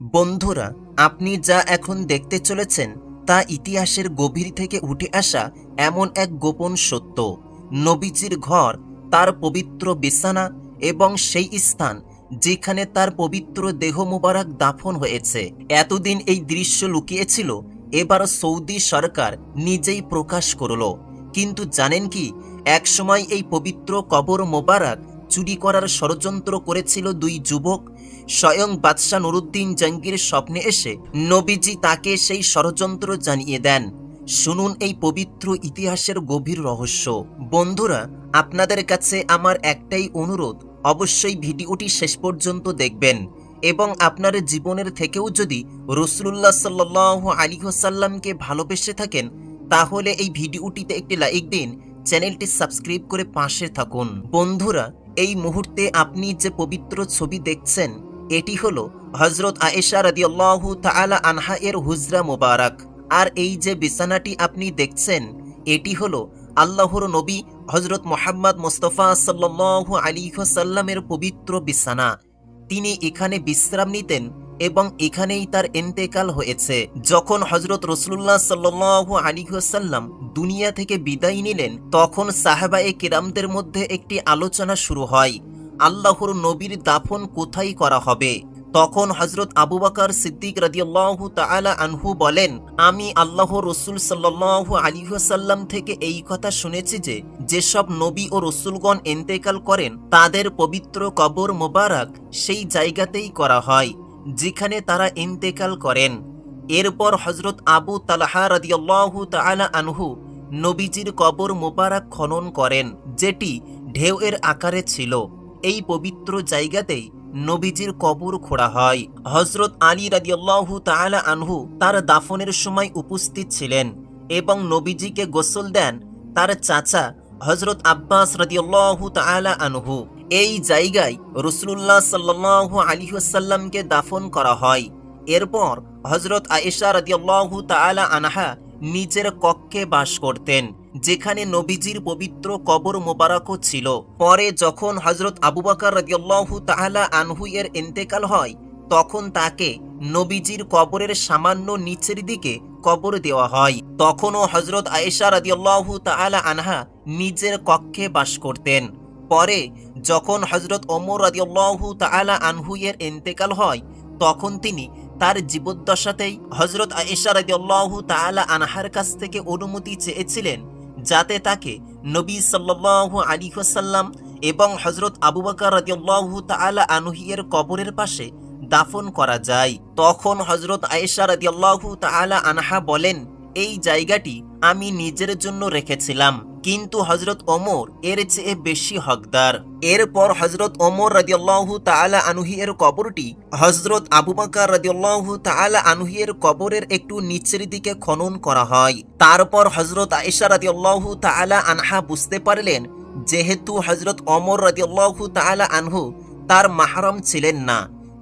বন্ধুরা, আপনি যা এখন দেখতে চলেছেন, তা ইতিহাসের গভীর থেকে উঠে আসা এমন এক গোপন সত্য। নবীজির ঘর, তার পবিত্র বিছানা এবং সেই স্থান যেখানে তার পবিত্র দেহ মোবারক দাফন হয়েছে। এতদিন এই দৃশ্য লুকিয়েছিল, এবার সৌদি সরকার নিজেই প্রকাশ করল। কিন্তু জানেন কি, একসময় এই পবিত্র কবর মোবারক চুরি করার ষড়যন্ত্র করেছিল দুই যুবক স্বয়ং বাদশাহ নুরুদ্দিন জাঙ্গির স্বপ্নে এসে নবীজি তাকে সেই ষড়যন্ত্র জানিয়ে দেন। শুনুন এই পবিত্র ইতিহাসের গভীর রহস্য। বন্ধুরা, আপনাদের কাছে আমার একটাই অনুরোধ, অবশ্যই ভিডিওটি শেষ পর্যন্ত দেখবেন এবং আপনার জীবনের থেকেও যদি রসুল্লাহ সাল্লাহ আলী হোসাল্লামকে ভালোবেসে থাকেন, তাহলে এই ভিডিওটিতে একটি লাইক দিন, চ্যানেলটি সাবস্ক্রাইব করে পাশে থাকুন। বন্ধুরা, এই মুহূর্তে আপনি যে পবিত্র ছবি দেখছেন এটি হল হজরত আয়েশা রাদিয়াল্লাহু তাআলা আনহা এর হুজরা মোবারক। আর এই যে বিছানাটি আপনি দেখছেন, এটি হল আল্লাহর নবী হজরত মোহাম্মদ মোস্তফা সাল্লাল্লাহু আলাইহি সাল্লামের পবিত্র বিছানা। তিনি এখানে বিশ্রাম নিতেন এবং এখানেই তার এন্তেকাল হয়েছে। যখন হজরত রসুল্লাহ সাল্লু আলিহাসাল্লাম দুনিয়া থেকে বিদায় নিলেন, তখন সাহেবায়ে কিরামদের মধ্যে একটি আলোচনা শুরু হয়। আল্লাহর নবীর দাফন কোথায় করা হবে? তখন হজরত আবু বাকার সিদ্দিক রাদিয়াল্লাহু তাআলা আনহু বলেন, আমি আল্লাহ রসুল সাল্লাল্লাহু আলাইহি ওয়াসাল্লাম থেকে এই কথা শুনেছি যে, যেসব নবী ও রসুলগণ এন্তেকাল করেন, তাদের পবিত্র কবর মোবারক সেই জায়গাতেই করা হয়, যেখানে তারা ইন্তেকাল করেন। এরপর হজরত আবু তালাহা রাদিয়াল্লাহু তাআলা আনহু নবীজির কবর মোবারক খনন করেন, যেটি ঢেউয়ের আকারে ছিল। এই পবিত্র জায়গাতেই নবীজির কবর খোঁড়া হয়। হজরত আলী রাদিয়াল্লাহু তাআলা আনহু তার দাফনের সময় উপস্থিত ছিলেন এবং নবীজিকে গোসল দেন তার চাচা হজরত আব্বাস রাদিয়াল্লাহু তাআলা আনহু। এই জায়গায় রসুল্লাহ সাল্লাল্লাহু আলাইহি ওয়াসাল্লামকে দাফন করা হয়। এরপর হজরত আয়েশা রাদিয়াল্লাহু তাআলা আনহা নিজের কক্ষে বাস করতেন। যেখানে নবীজির পবিত্র কবর মোবারকও ছিল। পরে যখন হজরত আবু বকর রাদিয়াল্লাহু তাআলা আনহু এর ইন্তেকাল হয়, তখন তাকে নবীজির কবরের সামান্য নিচের দিকে কবর দেওয়া হয়। তখনও হজরত আয়েশা রাদিয়াল্লাহু তাআলা আনহা নিজের কক্ষে বাস করতেন। পরে যখন হজরত ওমর রাদিয়াল্লাহু তাআলা আনহু এর ইন্তেকাল হয়, তখন তিনি তার জীবদ্দশাতেই হজরত আয়েশা রাদিয়াল্লাহু তাআলা আনহার কাছ থেকে অনুমতি চেয়েছিলেন যাতে তাকে নবী সাল্লাল্লাহু আলী হাসাল্লাম এবং হজরত আবু বাকর রাদিয়াল্লাহু তাআলা আনহু এর কবরের পাশে দাফন করা যায়। তখন হজরত আয়েশা রাদিয়াল্লাহু তালা আনহা বলেন, এই জায়গাটি আমি নিজের জন্য রেখেছিলাম। কিন্তু হজরত ওমর এর চেয়ে বেশি হকদার। এরপর হজরত ওমর রাদিয়াল্লাহু তাআলা আনহি এর কবরটি হজরত আবু বকর রাদিয়াল্লাহু তাআলা আনহি এর কবরের একটু নিচের দিকে খনন করা হয়। তারপর হজরত আয়েশা রাদিয়াল্লাহু তাআলা আনহা বুঝতে পারলেন, যেহেতু হজরত ওমর রাদিয়াল্লাহু তাআলা আনহু তার মাহরম ছিলেন না,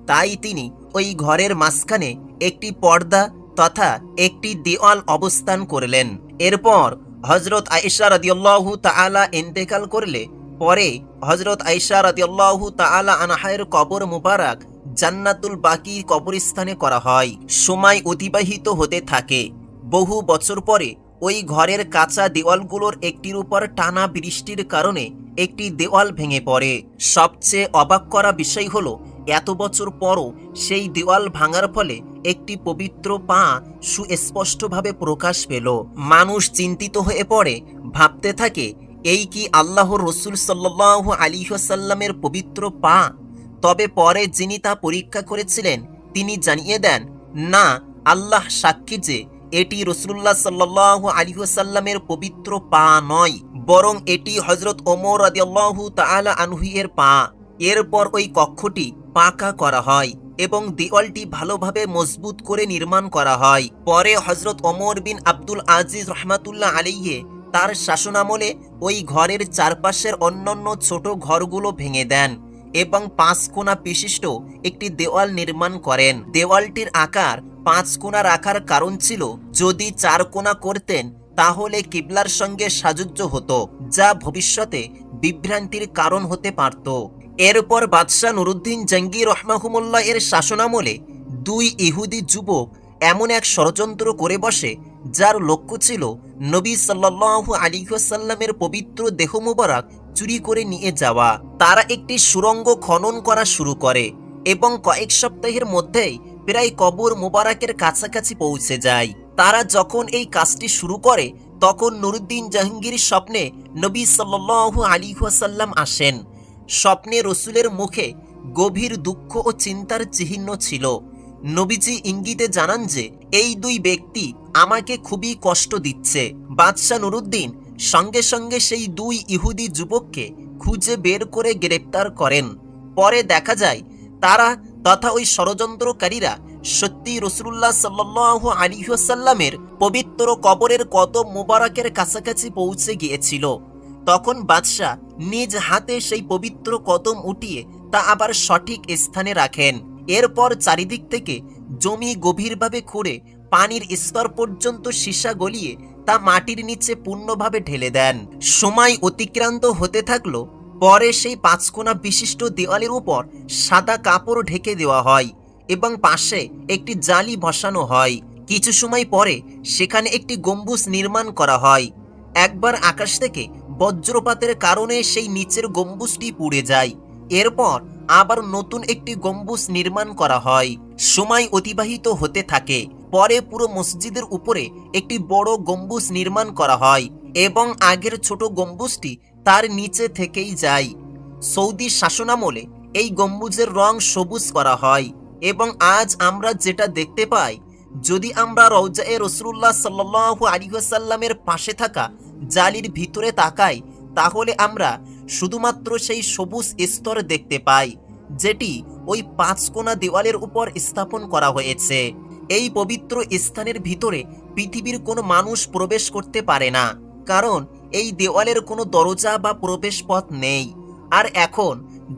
তাই তিনি ওই ঘরের মাঝখানে একটি পর্দা তথা একটি দেওয়াল অবস্থান করলেন। এরপর হজরত আয়েশা রাদিয়াল্লাহু তাআলা ইন্তেকাল করলে পরে হজরত আয়েশা রাদিয়াল্লাহু তাআলা আনহায়ের কবর মুবারক জান্নাতুল বাকি কবরস্থানে করা হয়। সময় অতিবাহিত হতে থাকে। বহু বছর পরে ওই ঘরের কাঁচা দেওয়ালগুলোর একটির উপর টানা বৃষ্টির কারণে একটি দেওয়াল ভেঙে পড়ে। সবচেয়ে অবাক করা বিষয় হলো, এত বছর পরও সেই দেওয়াল ভাঙার ফলে একটি পবিত্র পা সুস্পষ্টভাবে প্রকাশ পেল। মানুষ চিন্তিত হয়ে পড়ে, ভাবতে থাকে, এই কি আল্লাহ রসুল সাল্লাহ আলিহাসাল্লামের পবিত্র পা? তবে পরে যিনি তা পরীক্ষা করেছিলেন, তিনি জানিয়ে দেন, না, আল্লাহ সাক্ষী যে, এটি রসুল্লাহ সাল্লাহ আলিহাসাল্লামের পবিত্র পা নয়, বরং এটি হজরত ওমর রাদিয়াল্লাহু তাআলা আনহুয়ের পা। এরপর ওই কক্ষটি পাকা করা হয়। এবং দেওয়ালটি ভালোভাবে মজবুত করে নির্মাণ করা হয়। পরে হজরত ওমর বিন আব্দুল আজিজ রহমাতুল্লাহ আলাইয়ে তার শাসনামলে ওই ঘরের চারপাশের অন্যান্য ছোট ঘরগুলো ভেঙে দেন এবং পাঁচ কোণা বিশিষ্ট একটি দেওয়াল নির্মাণ করেন। দেওয়ালটির আকার পাঁচ কোণা রাখার কারণ ছিল, যদি চার কোণা করতেন, তাহলে কিবলার সঙ্গে সাযুজ্য হতো, যা ভবিষ্যতে বিভ্রান্তির কারণ হতে পারত। এরপর বাদশাহ নুরুদ্দিন জঙ্গি রহমাহুমুল্লাহ এর শাসনামলে দুই ইহুদি যুবক এমন এক ষড়যন্ত্র করে বসে, যার লক্ষ্য ছিল নবী সাল্লাল্লাহু আলাইহি ওয়াসাল্লামের পবিত্র দেহ মুবারক চুরি করে নিয়ে যাওয়া। তারা একটি সুড়ঙ্গ খনন করা শুরু করে এবং কয়েক সপ্তাহের মধ্যেই প্রায় কবর মুবারকের কাছাকাছি পৌঁছে যায়। তারা যখন এই কাজটি শুরু করে, তখন নুরুদ্দিন জাহাঙ্গীর স্বপ্নে নবী সাল্লাল্লাহু আলাইহি ওয়াসাল্লাম আসেন। স্বপ্নে রসুলের মুখে গভীর দুঃখ ও চিন্তার চিহ্ন ছিল। নবীজি ইঙ্গিতে জানান যে, এই দুই ব্যক্তি আমাকে খুবই কষ্ট দিচ্ছে। বাদশাহ নুরুদ্দিন সঙ্গে সঙ্গে সেই দুই ইহুদি যুবককে খুঁজে বের করে গ্রেপ্তার করেন। পরে দেখা যায়, তারা তথা ওই ষড়যন্ত্রকারীরা সত্যি রসুল্লাহ সাল্লাহ আলিহাসাল্লামের পবিত্র কবরের কদম মোবারকের কাছাকাছি পৌঁছে গিয়েছিল। তখন বাদশাহ নিজ হাতে সেই পবিত্র কদম উঠিয়ে তা আবার সঠিক স্থানে রাখেন। এরপর চারিদিক থেকে জমি গভীরভাবে খুঁড়ে পানির স্তর পর্যন্ত সীসা গলিয়ে তা মাটির নিচে পূর্ণভাবে ঢেলে দেন। সময় অতিক্রান্ত হতে থাকল, পরে সেই পাঁচকোনা বিশিষ্ট দেওয়ালের উপর সাদা কাপড় ঢেকে দেওয়া হয় এবং পাশে একটি জালি বসানো হয়। কিছু সময় পরে সেখানে একটি গম্বুজ নির্মাণ করা হয়। একবার আকাশ থেকে বজ্রপাতের কারণে সেই নিচের গম্বুজটি পুড়ে যায়। এরপর আবার নতুন একটি গম্বুজ নির্মাণ করা হয়। সময় অতিবাহিত হতে থাকে। পরে পুরো মসজিদের উপরে একটি বড় গম্বুজ নির্মাণ করা হয় এবং আগের ছোট গম্বুজটি তার নিচে থেকেই যায়। সৌদি শাসনামলে এই গম্বুজের রং সবুজ করা হয় এবং আজ আমরা যেটা দেখতে পাই, যদি আমরা রৌজায়ে রসুল্লাহ সাল্লাহ আলিহাসাল্লামের পাশে থাকা জালির ভিতরে তাকাই, তাহলে আমরা শুধুমাত্র সেই সবুজ স্তর দেখতে পাই, যেটি ওই পাঁচকোনা দেওয়ালের উপর স্থাপন করা হয়েছে। এই পবিত্র স্থানের ভিতরে পৃথিবীর কোনো মানুষ প্রবেশ করতে পারে না, কারণ এই দেওয়ালের কোনো দরজা বা প্রবেশ পথ নেই। আর এখন,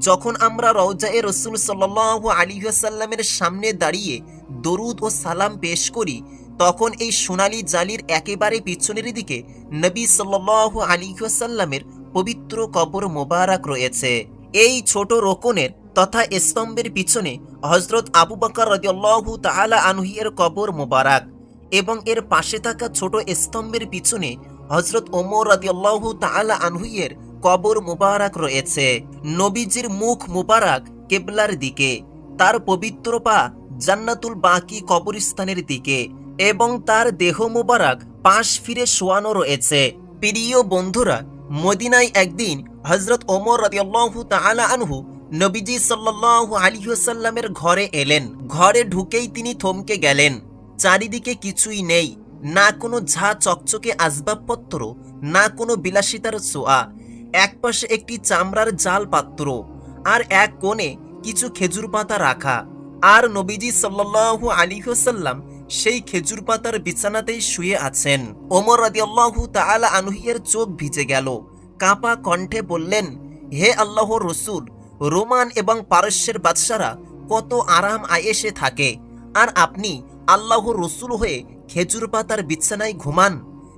যখন আমরা রওজায়ে রসুল সাল্লাহ আলিহাসাল্লামের সামনে দাঁড়িয়ে দরুদ ও সালাম পেশ করি তখন এই সোনালি জালির একেবারে পিছনের দিকে নবী সাল্লাহ আলিহাসাল্লামের পবিত্র কবর মোবারক রয়েছে। এই ছোট রোকনের তথা স্তম্ভের পিছনে হজরত আবু বকর রদিয়াল্লাহু তাআলা আনহিয়ের কবর মোবারক এবং এর পাশে থাকা ছোট স্তম্ভের পিছনে হজরত ওমর রদিয়াল্লাহু তাআলা আনহুইয়ের কবর মুবারক রয়েছে। নবীজির মুখ মুবারক কেবলার দিকে, তার পবিত্র পা জান্নাতুল বাকি কবরস্থানের দিকে এবং তার দেহ মুবারক পাশ ফিরে শোয়ানো রয়েছে। প্রিয় বন্ধুরা, মদিনায় একদিন হজরত ওমর রাদিয়াল্লাহু তাআলা আনহু নবীজি সাল্লাল্লাহু আলাইহি ওয়াসাল্লামের ঘরে এলেন। ঘরে ঢুকেই তিনি থমকে গেলেন। চারিদিকে কিছুই নেই। না কোনো ঝা চকচকে আসবাবপত্র, না কোনো বিলাসিতার ছোঁয়া। একপাশে একটি চামড়ার জাল পাত্র আর এক কোণে কিছু খেজুর পাতা রাখা। আর নবীজি সাল্লাল্লাহু আলাইহি ওয়াসাল্লাম সেই খেজুর পাতার বিছানাতেই শুয়ে আছেন। ওমর রাদিয়াল্লাহু তাআলা আনহিয়ের চোখ ভিজে গেল। কাঁপা কণ্ঠে বললেন, হে আল্লাহ রসুল, রোমান এবং পারস্যের বাদশারা কত আরাম আয়েসে থাকে। আর আপনি আল্লাহ রসুল হয়ে খেজুর পাতার বিছানায় ঘুমান।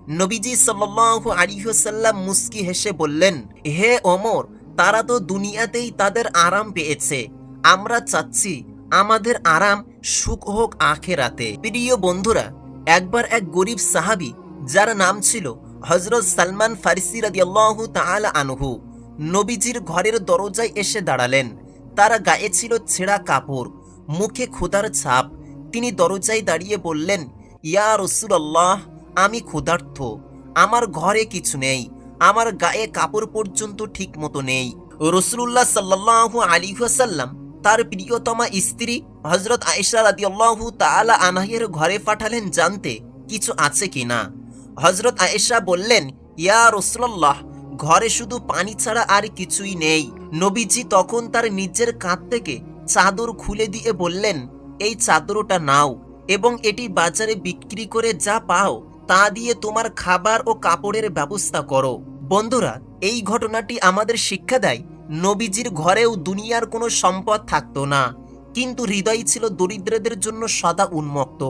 নবীজি সাল্লাল্লাহু আলাইহি ওয়াসাল্লাম মুস্কি হেসে বললেন, হে ওমর, তারা তো দুনিয়াতেই তাদের আরাম পেয়েছে। আমরা চাচ্ছি আমাদের আরাম, সুখ হোক আখেরাতে। প্রিয় বন্ধুরা, একবার এক গরিব সাহাবি, যার নাম ছিল হজরত সালমান ফারিসি রাদিয়াল্লাহু তাআলা আনহু, নবীজির ঘরের দরজায় এসে দাঁড়ালেন। তার গায়ে ছিল ছেঁড়া কাপড়, মুখে ক্ষুধার ছাপ। তিনি দরজায় দাঁড়িয়ে বললেন, ইয়া রসুলাল্লাহ, আমি ক্ষুধার্থ আমার ঘরে কিছু নেই। আমার গায়ে কাপড় পর্যন্ত ঠিক মতো নেই। রসুল্লাহ সাল্লাহ আলী সাল্লাম তার প্রিয়তমা স্ত্রী হজরত আয়েশা রাদিয়াল্লাহু তাআলা আনহের ঘরে পাঠালেন জানতে কিছু আছে কিনা হজরত আয়েশা বললেন, ইয়া রসুল্লাহ ঘরে শুধু পানি ছাড়া আর কিছুই নেই। নবীজি তখন তার নিজের কাঁধ থেকে চাদর খুলে দিয়ে বললেন, এই চাদরটা নাও এবং এটি বাজারে বিক্রি করে যা পাও তা দিয়ে তোমার খাবার ও কাপড়ের ব্যবস্থা করো। বন্ধুরা, এই ঘটনাটি আমাদের শিক্ষা দেয় নবীজির ঘরেও দুনিয়ার কোনো সম্পদ থাকতো না। কিন্তু হৃদয় ছিল দরিদ্রদের জন্য সদা উন্মুক্ত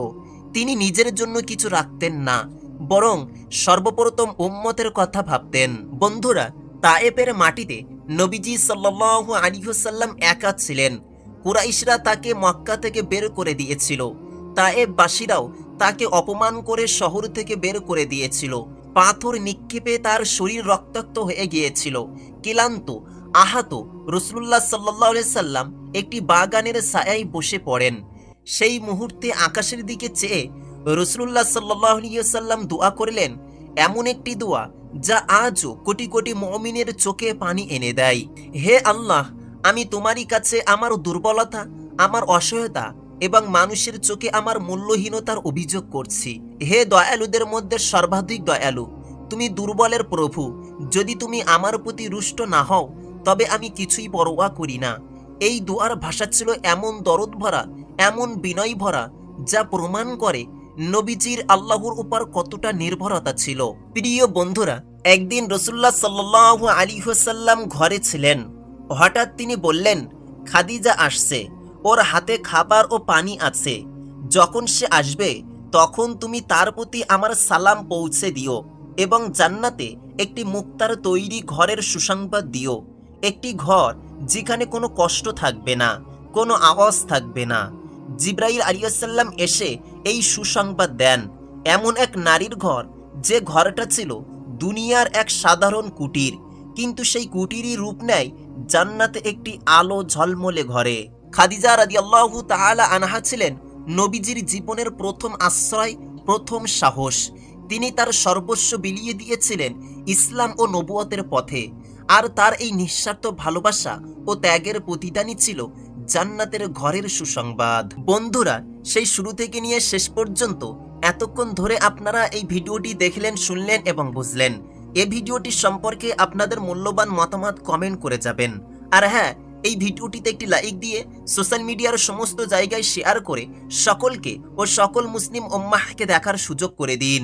তিনি নিজের জন্য কিছু রাখতেন না, বরং সর্বপ্রথম উম্মতের কথা ভাবতেন। বন্ধুরা তায়েপের মাটিতে নবীজি সাল্লাল্লাহু আলাইহি ওয়াসাল্লাম একা ছিলেন। কুরাইশরা তাকে মক্কা থেকে বের করে দিয়েছিল। তায়েববাসীরাও তাকে অপমান করে শহর থেকে বের করে দিয়েছিল। পাথর নিক্ষেপে তার শরীর রক্তাক্ত হয়ে গিয়েছিল। ক্লান্ত আহাত রসুল্লাহ সাল্লাহ সাল্লাম একটি বাগানের ছায়ায় বসে পড়েন। সেই মুহূর্তে আকাশের দিকে চেয়ে রসুল্লাহ সাল্লাহ সাল্লাম দোয়া করলেন, এমন একটি দোয়া যা আজও কোটি কোটি মমিনের চোখে পানি এনে দেয়। হে আল্লাহ, আমি তোমারই কাছে আমার দুর্বলতা, আমার অসহায়তা এবং মানুষের চোখে আমার মূল্যহীনতার অভিযোগ করছি। হে দয়ালুদের মধ্যে সর্বাধিক দয়ালু, তুমি দুর্বলের প্রভু। যদি তুমি আমার প্রতি রুষ্ট না হও তবে আমি কিছুই পরোয়া করি না। এই দোয়ার ভাষা ছিল এমন দরদ ভরা, এমন বিনয় ভরা, যা প্রমাণ করে নবীজির আল্লাহর উপর কতটা নির্ভরতা ছিল। প্রিয় বন্ধুরা, একদিন রসুল্লাহ সাল্লাহ আলী সাল্লাম ঘরে ছিলেন। হঠাৎ তিনি বললেন, খাদিজা আসছে, ওর হাতে খাবার ও পানি আছে। যখন সে আসবে, তখন তুমি তার প্রতি আমার সালাম পৌঁছে দিও এবং জান্নাতে একটি মুক্তার তৈরি ঘরের সুসংবাদ দিও। একটি ঘর যেখানে কোনো কষ্ট থাকবে না, কোনো আওয়াজ থাকবে না। জিব্রাইল আলিয়াসাল্লাম এসে এই সুসংবাদ দেন। এমন এক নারীর ঘর যে ঘরটা ছিল দুনিয়ার এক সাধারণ কুটির, কিন্তু সেই কুটিরই রূপ নেয় জান্নাতে একটি আলো ঝলমলে ঘরে। খাদিজা রাদিয়াল্লাহু তাআলা আনহা ছিলেন নবীজির জীবনের প্রথম আশ্রয়, প্রথম সাহস। তিনি তার সর্বস্ব বিলিয়ে দিয়েছিলেন ইসলাম ও নবুয়তের পথে। আর তার এই নিঃস্বার্থ ভালোবাসা ও ত্যাগের প্রতিদানই ছিল জান্নাতের ঘরের সুসংবাদ। বন্ধুরা, সেই শুরু থেকে নিয়ে শেষ পর্যন্ত এতক্ষণ ধরে আপনারা এই ভিডিওটি দেখলেন, শুনলেন এবং বুঝলেন। এ ভিডিওটি সম্পর্কে আপনাদের মূল্যবান মতামত কমেন্ট করে যাবেন। আর হ্যাঁ এই ভিডিওটিতে একটি লাইক দিয়ে সোশ্যাল মিডিয়ার সমস্ত জায়গায় শেয়ার করে সকলকে ও সকল মুসলিম ওম্মাহকে দেখার সুযোগ করে দিন।